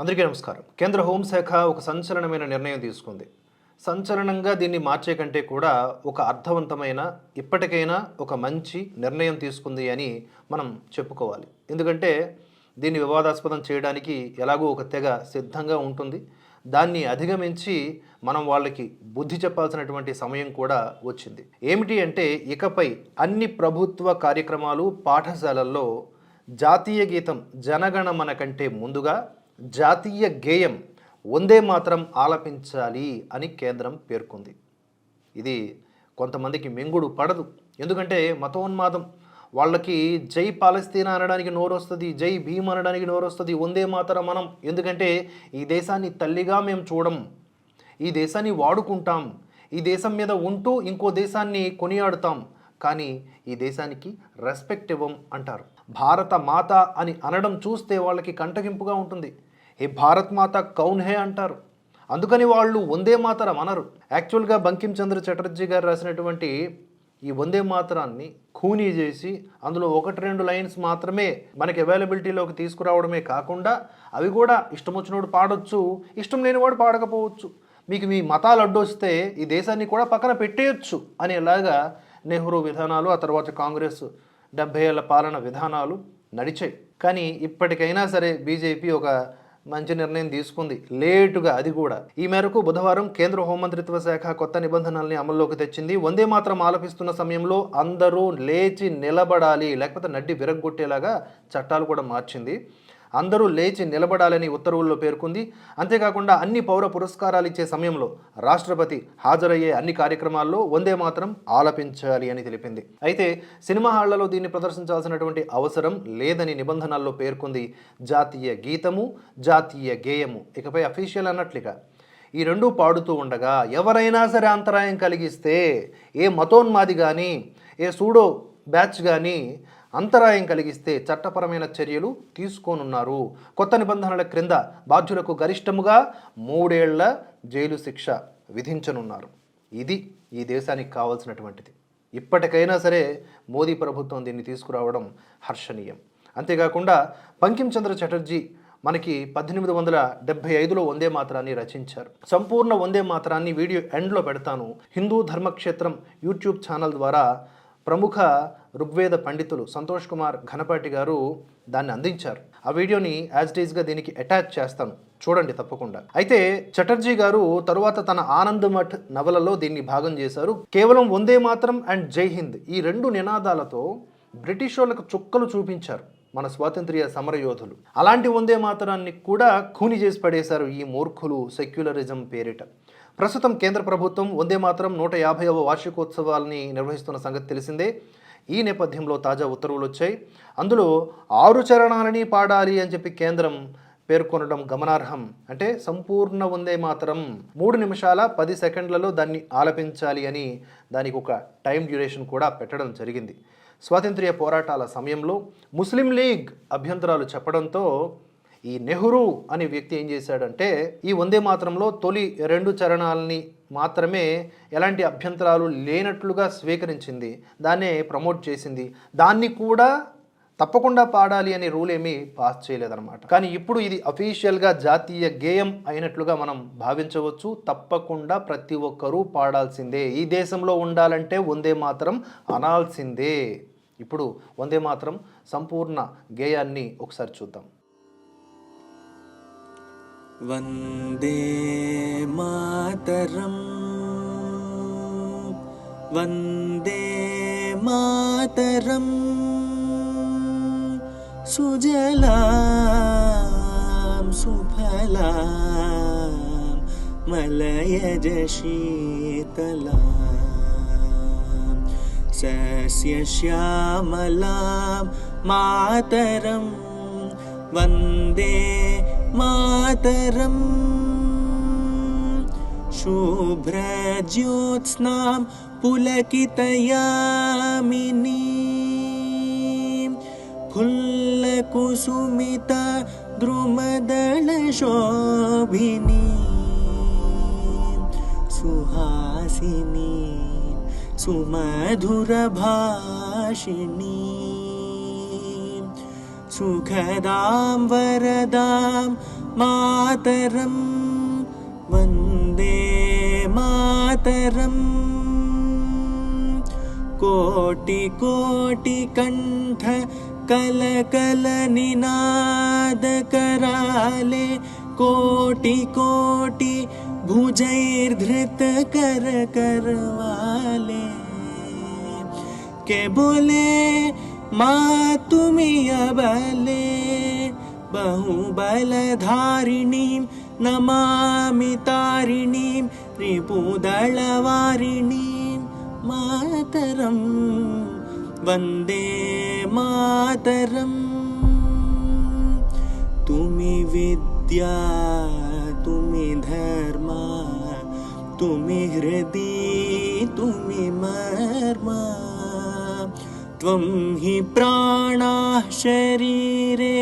అందరికీ నమస్కారం. కేంద్ర హోంశాఖ ఒక సంచలనమైన నిర్ణయం తీసుకుంది. సంచలనంగా దీన్ని మార్చే కంటే కూడా ఒక అర్థవంతమైన ఇప్పటికైనా ఒక మంచి నిర్ణయం తీసుకుంది అని మనం చెప్పుకోవాలి. ఎందుకంటే దీన్ని వివాదాస్పదం చేయడానికి ఎలాగో ఒక తెగ సిద్ధంగా ఉంటుంది. దాన్ని అధిగమించి మనం వాళ్ళకి బుద్ధి చెప్పాల్సినటువంటి సమయం కూడా వచ్చింది. ఏమిటి అంటే ఇకపై అన్ని ప్రభుత్వ కార్యక్రమాలు పాఠశాలల్లో జాతీయ గీతం జనగణమన కంటే ముందుగా జాతీయ గేయం వందే మాత్రం ఆలపించాలి అని కేంద్రం పేర్కొంది. ఇది కొంతమందికి మెంగుడు పడదు. ఎందుకంటే మతోన్మాదం. వాళ్ళకి జై పాలస్తీనా అనడానికి నోరు వస్తుంది జై భీమ్ అనడానికి నోరు వస్తుంది వందే మాత్రం మనం ఎందుకంటే ఈ దేశాన్ని తల్లిగా మేము చూడం. ఈ దేశాన్ని వాడుకుంటాం. ఈ దేశం మీద ఉంటూ ఇంకో దేశాన్ని కొనియాడుతాం. కానీ ఈ దేశానికి రెస్పెక్ట్ ఇవ్వం అంటారు. భారత మాత అని అనడం చూస్తే వాళ్ళకి కంటగింపుగా ఉంటుంది. ఏ భారత్ మాత కౌన్ హే అంటారు. అందుకని వాళ్ళు వందే మాతరం అనరు. యాక్చువల్గా బంకిం చంద్ర చటర్జీ గారు రాసినటువంటి ఈ వందే మాతరాన్ని ఖూనీ చేసి అందులో ఒకటి రెండు లైన్స్ మాత్రమే మనకి అవైలబిలిటీలోకి తీసుకురావడమే కాకుండా అవి కూడా ఇష్టం వచ్చినోడు పాడొచ్చు ఇష్టం లేనివాడు పాడకపోవచ్చు. మీకు మీ మతాలు అడ్డొస్తే ఈ దేశాన్ని కూడా పక్కన పెట్టేయచ్చు అనేలాగా నెహ్రూ విధానాలు ఆ తర్వాత కాంగ్రెస్ డెబ్బై ఏళ్ళ పాలన విధానాలు నడిచాయి. కానీ ఇప్పటికైనా సరే బీజేపీ ఒక మంచి నిర్ణయం తీసుకుంది. లేటుగా అది కూడా. ఈ మేరకు బుధవారం కేంద్ర హోంమంత్రిత్వ శాఖ కొత్త నిబంధనల్ని అమల్లోకి తెచ్చింది. వందే మాత్రం ఆలపిస్తున్న సమయంలో అందరూ లేచి నిలబడాలి లేకపోతే నడ్డి విరగ్గొట్టేలాగా చట్టాలు కూడా మార్చింది. అందరూ లేచి నిలబడాలని ఉత్తర్వుల్లో పేర్కొంది. అంతేకాకుండా అన్ని పౌర పురస్కారాలు ఇచ్చే సమయంలో రాష్ట్రపతి హాజరయ్యే అన్ని కార్యక్రమాల్లో వందే మాత్రం ఆలపించాలి అని తెలిపింది. అయితే సినిమా హాళ్ళలో దీన్ని ప్రదర్శించాల్సినటువంటి అవసరం లేదని నిబంధనల్లో పేర్కొంది జాతీయ గీతము జాతీయ గేయము. ఇకపై అఫీషియల్ అన్నట్లుగా ఈ రెండూ పాడుతూ ఉండగా ఎవరైనా సరే అంతరాయం కలిగిస్తే ఏ మతోన్మాది కానీ ఏ సూడో బ్యాచ్ కానీ అంతరాయం కలిగిస్తే చట్టపరమైన చర్యలు తీసుకోనున్నారు. కొత్త నిబంధనల క్రింద బాధ్యులకు గరిష్టముగా మూడేళ్ళ జైలు శిక్ష విధించనున్నారు. ఇది ఈ దేశానికి కావాల్సినటువంటిది. ఇప్పటికైనా సరే మోదీ ప్రభుత్వం దీన్ని తీసుకురావడం హర్షణీయం. అంతేకాకుండా పంకిం చంద్ర చటర్జీ మనకి పద్దెనిమిది వందల డెబ్బై ఐదులో వందే మాత్రాన్ని రచించారు. సంపూర్ణ వందే మాత్రాన్ని వీడియో ఎండ్లో పెడతాను. హిందూ ధర్మక్షేత్రం యూట్యూబ్ ఛానల్ ద్వారా ప్రముఖ ఋగ్వేద పండితులు సంతోష్ కుమార్ ఘనపాటి గారు దాన్ని అందించారు. ఆ వీడియోని యాజ్ డీస్గా దీనికి అటాచ్ చేస్తాను చూడండి తప్పకుండా. అయితే చటర్జీ గారు తరువాత తన ఆనంద్ మఠ్ నవలలో దీన్ని భాగం చేశారు. కేవలం వందే మాత్రం అండ్ జై హింద్ ఈ రెండు నినాదాలతో బ్రిటిష్ వాళ్ళకు చుక్కలు చూపించారు మన స్వాతంత్ర్య సమరయోధులు అలాంటి వందే మాత్రాన్ని కూడా ఖూని చేసి పడేశారు ఈ మూర్ఖులు సెక్యులరిజం పేరిట. ప్రస్తుతం కేంద్ర ప్రభుత్వం వందే మాత్రం నూట యాభైవ వార్షికోత్సవాల్ని నిర్వహిస్తున్న సంగతి తెలిసిందే. ఈ నేపథ్యంలో తాజా ఉత్తర్వులు వచ్చాయి. అందులో ఆరు చరణాలని పాడాలి అని చెప్పి కేంద్రం పేర్కొనడం గమనార్హం. అంటే సంపూర్ణ వందే మాత్రం మూడు నిమిషాల పది సెకండ్లలో దాన్ని ఆలపించాలి అని దానికి ఒక టైం డ్యూరేషన్ కూడా పెట్టడం జరిగింది. స్వాతంత్ర్య పోరాటాల సమయంలో ముస్లిం లీగ్ అభ్యంతరాలు చెప్పడంతో ఈ నెహ్రూ అనే వ్యక్తి ఏం చేశాడంటే ఈ వందే మాత్రంలో తొలి రెండు చరణాలని మాత్రమే ఎలాంటి అభ్యంతరాలు లేనట్లుగా స్వీకరించింది. దాన్నే ప్రమోట్ చేసింది. దాన్ని కూడా తప్పకుండా పాడాలి అనే రూల్ ఏమీ పాస్ చేయలేదన్నమాట. కానీ ఇప్పుడు ఇది అఫీషియల్గా జాతీయ గేయం అయినట్లుగా మనం భావించవచ్చు. తప్పకుండా ప్రతి ఒక్కరూ పాడాల్సిందే. ఈ దేశంలో ఉండాలంటే వందే మాత్రం అనాల్సిందే. ఇప్పుడు వందే మాత్రం సంపూర్ణ గేయాన్ని ఒకసారి చూద్దాం. वन्दे मातरम्। वन्दे मातरम्। सुजलां सुफलां मलयज शीतलां सस्यश्यामलां मातरं वन्दे मातरम्। शुभ्रज्योत्स्नां पुलकितयामिनीं। फुल्लकुसुमिता द्रुमदलशोभिनी। सुहासिनी सुमधुरभाषिणी सुखदां वरदां मातरं। वंदे मातरम् कोटिकोटिकण्ठ कलकलनिनादकराले कोटिकोटि भुजैर्धृत कर करवाले। के बोले माँ तुम्ही अबले बहुबलधारिणीं नमामि तारिणीं रिपुदलवारिणीं मातरं वन्दे मातरम्। तुम्ही विद्या तुम्ही धर्मा तुम्ही हृदि तुम्ही मर्मा त्वं हि प्राणाः शरीरे।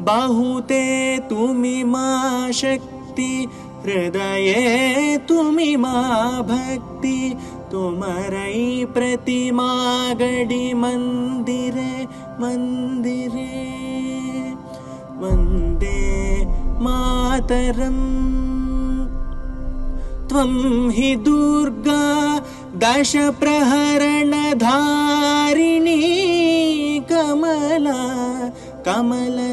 बाहुते तुम्ही मा शक्ति हृदये तुम्ही मा भक्ति तुमरै प्रतिमा गडि मन्दिरे मन्दिरे। वन्दे मातरम्। त्वं हि दुर्गा दशप्रहरणधारिणी कमला कमलदलविहारिणी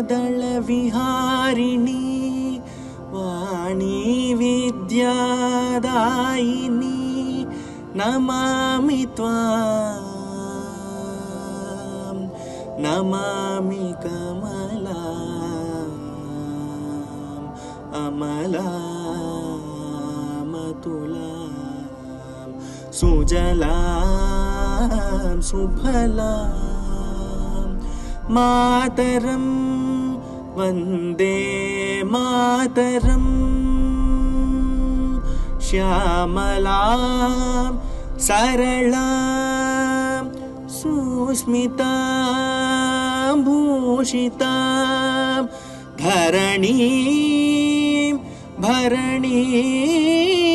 वाणी विद्यादायिनी नमामि त्वां नमामि कमला अमलामतुलां സുജലാം സുഫലാം മാതരം വന്ദേ മാതരം ശ്യാമലാം സരളാം സുസ്മിതാം ഭൂഷിതാം ധരണീം ഭരണീം